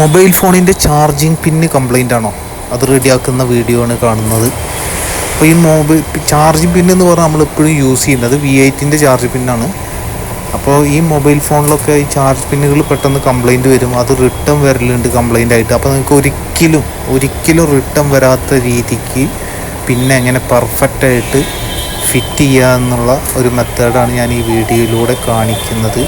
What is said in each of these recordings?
Mobile ഫോണിന്റെ charging പിന്ന് complaint ആണോ? അത് റെഡിയാക്കുന്ന വീഡിയോ ആണ് കാണുന്നത്. അപ്പോൾ ഈ മൊബൈൽ ചാർജിങ് പിൻ എന്ന് പറഞ്ഞാൽ നമ്മളെപ്പോഴും യൂസ് ചെയ്യുന്നത് വി എയ്റ്റിന്റെ ചാർജ് പിന്നാണ്. അപ്പോൾ ഈ മൊബൈൽ ഫോണിലൊക്കെ ഈ ചാർജ് പിന്നുകൾ പെട്ടെന്ന് കംപ്ലൈന്റ് വരും. അത് റിട്ടേൺ വരലുണ്ട് കംപ്ലൈന്റ് ആയിട്ട്. അപ്പോൾ നിങ്ങൾക്ക് ഒരിക്കലും ഒരിക്കലും റിട്ടേൺ വരാത്ത രീതിക്ക് പിന്നെ എങ്ങനെ പെർഫെക്റ്റായിട്ട് ഫിറ്റ് ചെയ്യുക എന്നുള്ള ഒരു മെത്തേഡാണ് ഞാൻ ഈ വീഡിയോയിലൂടെ കാണിക്കുന്നത്.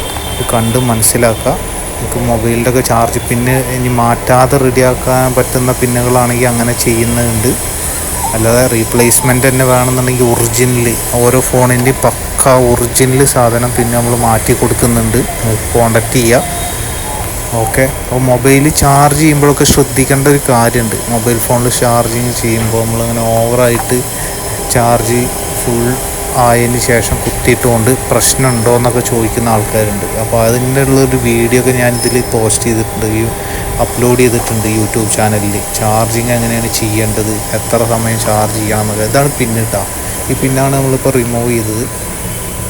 കണ്ട് മനസ്സിലാക്കുക. നമുക്ക് മൊബൈലിന്റെ ഒക്കെ ചാർജ് പിന്ന് ഇനി മാറ്റാതെ റെഡിയാക്കാൻ പറ്റുന്ന പിന്നുകളാണെങ്കിൽ അങ്ങനെ ചെയ്യുന്നുണ്ട്. അല്ലാതെ റീപ്ലേസ്മെന്റ് തന്നെ വേണമെന്നുണ്ടെങ്കിൽ ഒറിജിനലി ഓരോ ഫോണിന്റെയും പക്ക ഒറിജിനൽ സാധനം പിന്നെ നമ്മൾ മാറ്റി കൊടുക്കുന്നുണ്ട്. കോണ്ടാക്ട് ചെയ്യുക ഓക്കെ അപ്പോൾ മൊബൈൽ ചാർജ് ചെയ്യുമ്പോഴൊക്കെ ശ്രദ്ധിക്കേണ്ട ഒരു കാര്യമുണ്ട്. മൊബൈൽ ഫോണിൽ ചാർജിങ് ചെയ്യുമ്പോൾ നമ്മളിങ്ങനെ ഓവറായിട്ട് ചാർജ് ഫുൾ ആയതിന് ശേഷം കുത്തിയിട്ടുകൊണ്ട് പ്രശ്നമുണ്ടോ എന്നൊക്കെ ചോദിക്കുന്ന ആൾക്കാരുണ്ട്. അപ്പോൾ അതിനുള്ളൊരു വീഡിയോ ഒക്കെ ഞാൻ ഇതിൽ പോസ്റ്റ് ചെയ്തിട്ടുണ്ട്. അപ്ലോഡ് ചെയ്തിട്ടുണ്ട് യൂട്യൂബ് ചാനലിൽ ചാർജിങ് എങ്ങനെയാണ് ചെയ്യേണ്ടത്? എത്ര സമയം ചാർജ് ചെയ്യണം എന്നൊക്കെ ഇതാണ് പിന്നിട്ടാ. ഈ പിന്നാണ് നമ്മളിപ്പോൾ റിമൂവ് ചെയ്തത്.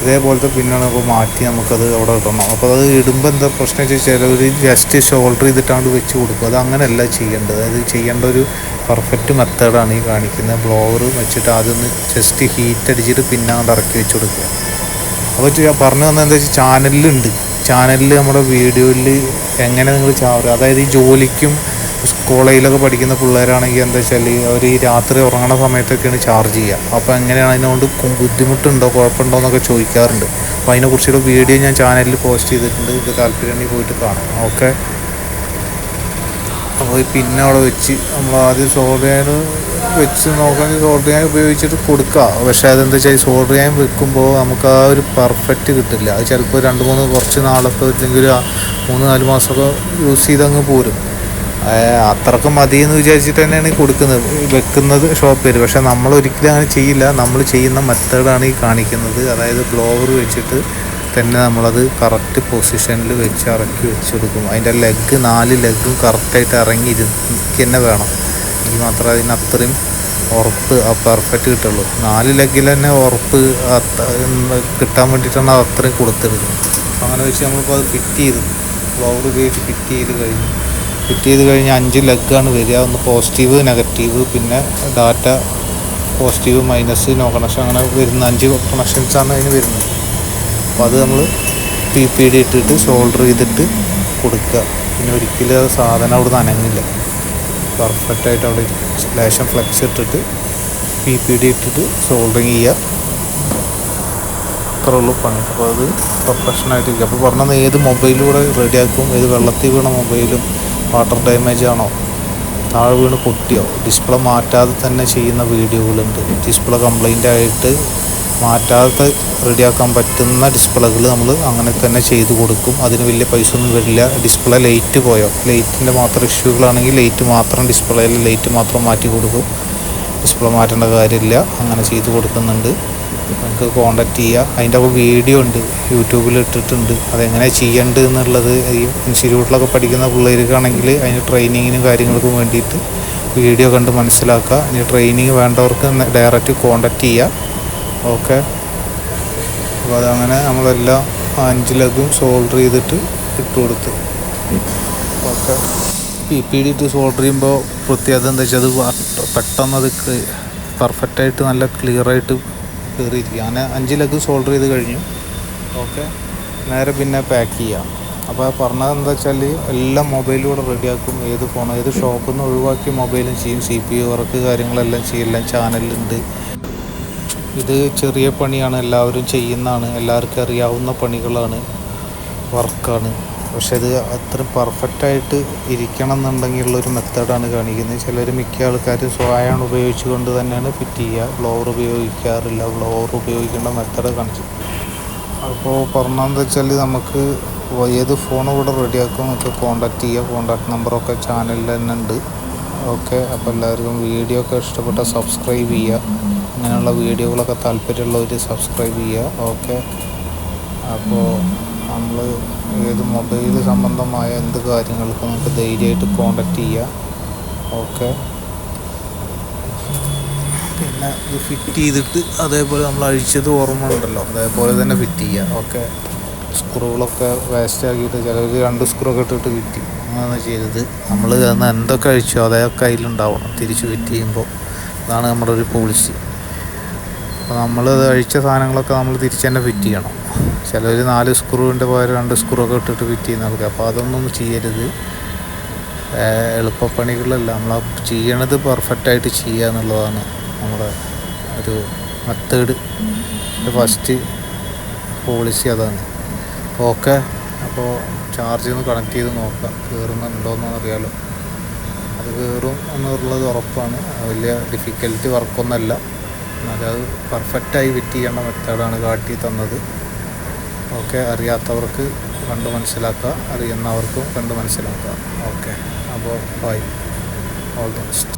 ഇതേപോലത്തെ പിന്നാണ് ഇപ്പോൾ മാറ്റി നമുക്കത് അവിടെ ഇടണം. അപ്പോൾ അത് ഇടുമ്പോൾ എന്താ പ്രശ്നം വെച്ചാൽ ചിലവർ ജസ്റ്റ് ഷോൾഡർ ചെയ്തിട്ടാണ് വെച്ച് കൊടുക്കും അത് അങ്ങനെയല്ല ചെയ്യേണ്ടത്. അത് ചെയ്യേണ്ട ഒരു പെർഫെക്റ്റ് മെത്തേഡാണ് ഈ കാണിക്കുന്നത്. ബ്ലോവർ വെച്ചിട്ട് അതൊന്ന് ജസ്റ്റ് ഹീറ്റ് അടിച്ചിട്ട് പിന്നെ അങ്ങോട്ട് ഇറക്കി വെച്ച് കൊടുക്കുക. അപ്പോൾ പറഞ്ഞു വന്നത് എന്താ വെച്ചാൽ ചാനലിലുണ്ട് ചാനലിൽ നമ്മുടെ വീഡിയോയിൽ എങ്ങനെ നിങ്ങൾ ചാവുക അതായത് ഈ ജോലിക്കും കോളേജിലൊക്കെ പഠിക്കുന്ന പിള്ളേരാണെങ്കിൽ എന്താ വെച്ചാൽ അവർ ഈ രാത്രി ഉറങ്ങണ സമയത്തൊക്കെയാണ് ചാർജ് ചെയ്യുക. അപ്പോൾ എങ്ങനെയാണ് അതിനോണ്ട് ബുദ്ധിമുട്ടുണ്ടോ കുഴപ്പമുണ്ടോ എന്നൊക്കെ ചോദിക്കാറുണ്ട്. അപ്പോൾ അതിനെക്കുറിച്ചുള്ള വീഡിയോ ഞാൻ ചാനലിൽ പോസ്റ്റ് ചെയ്തിട്ടുണ്ട്. ഇത് താല്പര്യമുണ്ടെങ്കിൽ പോയിട്ട് കാണാം. ഓക്കെ അപ്പോൾ പിന്നെ അവിടെ വെച്ച് നമ്മൾ ആദ്യം സോൾഡർ വെച്ച് നോക്കുകയാണെങ്കിൽ സോൾഡർ ഉപയോഗിച്ചിട്ട് കൊടുക്കുക. പക്ഷേ അതെന്താ വെച്ചാൽ സോൾഡർ വെക്കുമ്പോൾ നമുക്ക് ആ ഒരു പെർഫെക്റ്റ് കിട്ടില്ല. അത് ചിലപ്പോൾ രണ്ട് മൂന്ന് കുറച്ച് നാളൊക്കെ ഇല്ലെങ്കിൽ ഒരു മൂന്ന് നാല് മാസമൊക്കെ യൂസ് ചെയ്തങ്ങ് പോരും. അത്രയ്ക്ക് മതി എന്ന് വിചാരിച്ചിട്ട് തന്നെയാണ് കൊടുക്കുന്നത്. വെക്കുന്നത് ഷോപ്പിൽ പക്ഷേ നമ്മൾ ഒരിക്കലും അങ്ങനെ ചെയ്യില്ല. നമ്മൾ ചെയ്യുന്ന മെത്തേഡാണ് ഈ കാണിക്കുന്നത്. അതായത് ബ്ലോവർ വെച്ചിട്ട് തന്നെ നമ്മളത് കറക്റ്റ് പൊസിഷനിൽ വെച്ച് ഇറക്കി വെച്ച് കൊടുക്കും അതിന്റെ ലെഗ് നാല് ലെഗും കറക്റ്റായിട്ട് ഇറങ്ങി ഇരുന്നിക്ക് തന്നെ വേണം. എങ്കിൽ മാത്രമേ അതിന് അത്രയും ഉറപ്പ് ആ പെർഫെക്റ്റ് കിട്ടുള്ളൂ. നാല് ലെഗിൽ തന്നെ ഉറപ്പ് കിട്ടാൻ വേണ്ടിയിട്ടാണ് അത് അത്രയും കൊടുത്തെടുക്കുന്നത് അങ്ങനെ വെച്ച് നമ്മളിപ്പോൾ അത് ഫിറ്റ് ചെയ്ത്. ഫ്ലോർ ഉപയോഗിച്ച് ഫിറ്റ് ചെയ്ത് കഴിഞ്ഞു. ഫിറ്റ് ചെയ്ത് കഴിഞ്ഞ് അഞ്ച് ലെഗാണ് വരിക. ഒന്ന് പോസിറ്റീവ് നെഗറ്റീവ് പിന്നെ data positive minus no connection അങ്ങനെ വരുന്ന അഞ്ച് കണക്ഷൻസാണ് അതിന് വരുന്നത്. അപ്പോൾ അത് നമ്മൾ പി പി ഡി ഇട്ടിട്ട് ഷോൾഡർ ചെയ്തിട്ട് കൊടുക്കുക. പിന്നെ ഒരിക്കലും അത് സാധനം അവിടെ നനങ്ങില്ല പെർഫെക്റ്റ് ആയിട്ട് അവിടെ. ലേശം ഫ്ലെക്സ് ഇട്ടിട്ട് പി പി ഡി ഇട്ടിട്ട് സോൾഡറിങ് ചെയ്യുക. അത്രേ ഉള്ളൂ പണി. അപ്പോൾ അത് പ്രൊഫഷനായിട്ടിരിക്കും അപ്പോൾ പറഞ്ഞത് ഏത് മൊബൈലിലൂടെ റെഡിയാക്കും ഏത് വെള്ളത്തിൽ വീണ മൊബൈലും വാട്ടർ ഡാമേജ് ആണോ? താഴെ വീണ് പൊട്ടിയോ? ഡിസ്പ്ലേ മാറ്റാതെ തന്നെ ചെയ്യുന്ന വീഡിയോകളുണ്ട് ഡിസ്പ്ലേ കംപ്ലൈന്റ് ആയിട്ട് മാറ്റാതെ റെഡിയാക്കാൻ പറ്റുന്ന ഡിസ്പ്ലേകൾ നമ്മൾ അങ്ങനെ തന്നെ ചെയ്തു കൊടുക്കും. അതിന് വലിയ പൈസ ഒന്നും വരില്ല. ഡിസ്പ്ലേ ലൈറ്റ് പോയോ? ലൈറ്റിന്റെ മാത്രം ഇഷ്യൂകളാണെങ്കിൽ ലൈറ്റ് മാത്രം ഡിസ്പ്ലേയിൽ ലൈറ്റ് മാത്രം മാറ്റി കൊടുക്കും. ഡിസ്പ്ലേ മാറ്റേണ്ട കാര്യമില്ല. അങ്ങനെ ചെയ്തു കൊടുക്കുന്നുണ്ട്. നമുക്ക് കോണ്ടാക്ട് ചെയ്യുക അതിന്റെ ഒക്കെ വീഡിയോ ഉണ്ട്. യൂട്യൂബിൽ ഇട്ടിട്ടുണ്ട്. അതെങ്ങനെ ചെയ്യേണ്ടത് എന്നുള്ളത് ഈ ഇൻസ്റ്റിറ്റ്യൂട്ടിലൊക്കെ പഠിക്കുന്ന പിള്ളേർക്കാണെങ്കിൽ അതിന് ട്രെയിനിങ്ങിനും കാര്യങ്ങൾക്കും വേണ്ടിയിട്ട് വീഡിയോ കണ്ട് മനസ്സിലാക്കുക. ഇനി ട്രെയിനിങ് വേണ്ടവർക്ക് ഡയറക്റ്റ് കോണ്ടാക്ട് ചെയ്യുക ഓക്കെ. അപ്പോൾ അതങ്ങനെ നമ്മളെല്ലാം അഞ്ച് ലഗും സോൾഡർ ചെയ്തിട്ട് ഇട്ട് കൊടുത്ത്. ഓക്കെ. പി പി ഡി ഇട്ട് സോൾഡർ ചെയ്യുമ്പോൾ പ്രത്യേകത എന്താ വെച്ചാൽ അത് പെട്ടെന്ന് അത് പെർഫെക്റ്റായിട്ട് നല്ല ക്ലിയറായിട്ട് കയറിയിരിക്കുക അങ്ങനെ അഞ്ച് ലഗ് സോൾഡർ ചെയ്ത് കഴിഞ്ഞു. ഓക്കെ. നേരെ പിന്നെ പാക്ക് ചെയ്യാം. അപ്പോൾ പറഞ്ഞത് എന്താ വെച്ചാൽ എല്ലാം മൊബൈലിലൂടെ റെഡിയാക്കും. ഏത് ഫോൺ ഏത് ഷോപ്പിൽ നിന്ന് ഒഴിവാക്കി മൊബൈലും ചെയ്യും. സി പി യു വർക്ക് കാര്യങ്ങളെല്ലാം ചെയ്യും. എല്ലാം ചാനലുണ്ട് ഇത് ചെറിയ പണിയാണ് എല്ലാവരും ചെയ്യുന്നതാണ് എല്ലാവർക്കും അറിയാവുന്ന പണികളാണ് വർക്കാണ്. പക്ഷെ ഇത് അത്രയും പെർഫെക്റ്റായിട്ട് ഇരിക്കണം എന്നുണ്ടെങ്കിലുള്ള ഒരു മെത്തേഡാണ് കാണിക്കുന്നത്. ചിലർ മിക്ക ആൾക്കാരും സ്വയം ഉപയോഗിച്ചുകൊണ്ട് തന്നെയാണ് ഫിറ്റ് ചെയ്യുക. ബ്ലോവർ ഉപയോഗിക്കാറില്ല ബ്ലോവർ ഉപയോഗിക്കേണ്ട മെത്തേഡ് കാണിച്ചു. അപ്പോൾ പറഞ്ഞതെന്ന് വെച്ചാൽ നമുക്ക് ഏത് ഫോൺ ഇവിടെ റെഡിയാക്കും നമുക്ക് കോണ്ടാക്ട് ചെയ്യുക കോണ്ടാക്ട് നമ്പറൊക്കെ ചാനലിൽ തന്നെ ഉണ്ട്. ഓക്കെ അപ്പോൾ എല്ലാവർക്കും വീഡിയോ ഒക്കെ ഇഷ്ടപ്പെട്ടാൽ സബ്സ്ക്രൈബ് ചെയ്യുക. അങ്ങനെയുള്ള വീഡിയോകളൊക്കെ താല്പര്യമുള്ളവർ സബ്സ്ക്രൈബ് ചെയ്യുക. ഓക്കെ. അപ്പോൾ നമ്മൾ ഏത് മൊബൈൽ സംബന്ധമായ എന്ത് കാര്യങ്ങൾക്കും നമുക്ക് ധൈര്യമായിട്ട് കോണ്ടാക്ട് ചെയ്യാം. ഓക്കെ. പിന്നെ ഇത് ഫിറ്റ് ചെയ്തിട്ട് അതേപോലെ നമ്മൾ അഴിച്ചത് ഓർമ്മ ഉണ്ടല്ലോ. അതേപോലെ തന്നെ ഫിറ്റ് ചെയ്യുക ഓക്കെ. സ്ക്രൂകളൊക്കെ വേസ്റ്റ് ആക്കിയിട്ട് ചിലർ രണ്ട് സ്ക്രൂ ഒക്കെ ഇട്ടിട്ട് ഫിറ്റ് ചെയ്യും വാങ്ങുകയാണ് ചെയ്തത്. നമ്മൾ അന്ന് എന്തൊക്കെ കഴിച്ചോ അതൊക്കെ അതിലുണ്ടാവണം. തിരിച്ചു ഫിറ്റ് ചെയ്യുമ്പോൾ അതാണ് നമ്മുടെ ഒരു പോളിസി അപ്പോൾ നമ്മൾ കഴിച്ച സാധനങ്ങളൊക്കെ നമ്മൾ തിരിച്ച് തന്നെ ഫിറ്റ് ചെയ്യണം. ചിലർ നാല് സ്ക്രൂവിന്റെ പകരം രണ്ട് സ്ക്രൂ ഒക്കെ ഇട്ടിട്ട് ഫിറ്റ് ചെയ്യുന്ന ആൾക്കാർ അപ്പോൾ അതൊന്നും ചെയ്യരുത്. എളുപ്പപ്പണികളല്ല. നമ്മൾ ചെയ്യണത് പെർഫെക്റ്റായിട്ട് ചെയ്യുക എന്നുള്ളതാണ് നമ്മുടെ ഒരു മെത്തേഡ് ഫസ്റ്റ് പോളിസി അതാണ്. ഓക്കെ അപ്പോൾ ചാർജ് ഒന്ന് കണക്ട് ചെയ്ത് നോക്കാം. കയറുന്നുണ്ടോയെന്ന് അറിയാലോ. അത് കയറും എന്നുള്ളത് ഉറപ്പാണ്. വലിയ ഡിഫിക്കൽട്ടി വർക്കൊന്നുമല്ല എന്നാലും അത് പെർഫെക്റ്റായി ഫിറ്റ് ചെയ്യേണ്ട മെത്തേഡാണ് കാട്ടി തന്നത്. ഓക്കെ അറിയാത്തവർക്ക് കണ്ട് മനസ്സിലാക്കുക. അറിയുന്നവർക്കും കണ്ട് മനസ്സിലാക്കുക. ഓക്കെ അപ്പോൾ ബൈ ഓൾ ദ ബെസ്റ്റ്